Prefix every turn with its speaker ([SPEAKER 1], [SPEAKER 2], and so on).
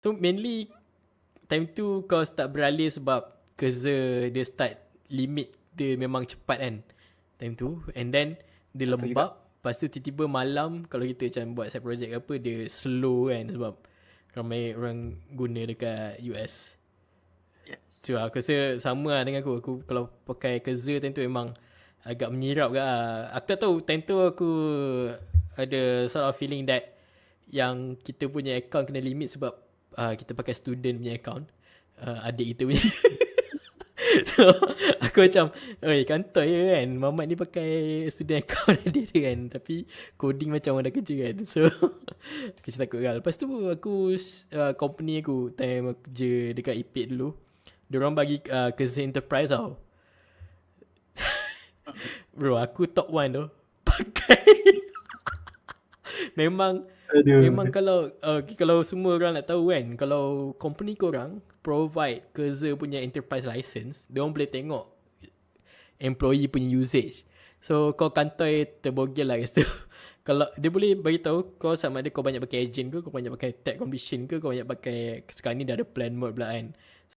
[SPEAKER 1] So mainly time tu kau start beralih sebab kerja dia start limit dia memang cepat kan time tu and then dia lembab lepas tu tiba-tiba malam kalau kita macam buat side project apa dia slow kan sebab ramai orang guna dekat US.
[SPEAKER 2] Yes.
[SPEAKER 1] Tu lah, aku rasa sama lah dengan aku. Aku kalau pakai kerja time tu memang agak menyirap ke lah. Aku tak tahu time tu aku ada sort of feeling that yang kita punya account kena limit sebab uh, kita pakai student punya account. Uh, adik kita punya. so aku macam Oi kantor je kan. Mamat ni pakai student account dia, dia kan. Tapi coding macam orang dah kerja kan. So Aku macam takut kan Lepas tu aku uh, Company aku Time aku kerja dekat Ipit dulu Diorang bagi uh, kerja enterprise tau. Bro aku top one tu. Pakai. Memang
[SPEAKER 3] Aduh.
[SPEAKER 1] Memang kalau uh, kalau semua orang nak tahu kan kalau company korang provide kerja punya enterprise license, dia orang boleh tengok employee punya usage. So kau kantoi terbogel lah kat situ. kalau dia boleh bagi tahu kau sama ada kau banyak pakai agent ke, kau banyak pakai tag completion ke, kau banyak pakai sekarang ni dah ada plan mode pula kan.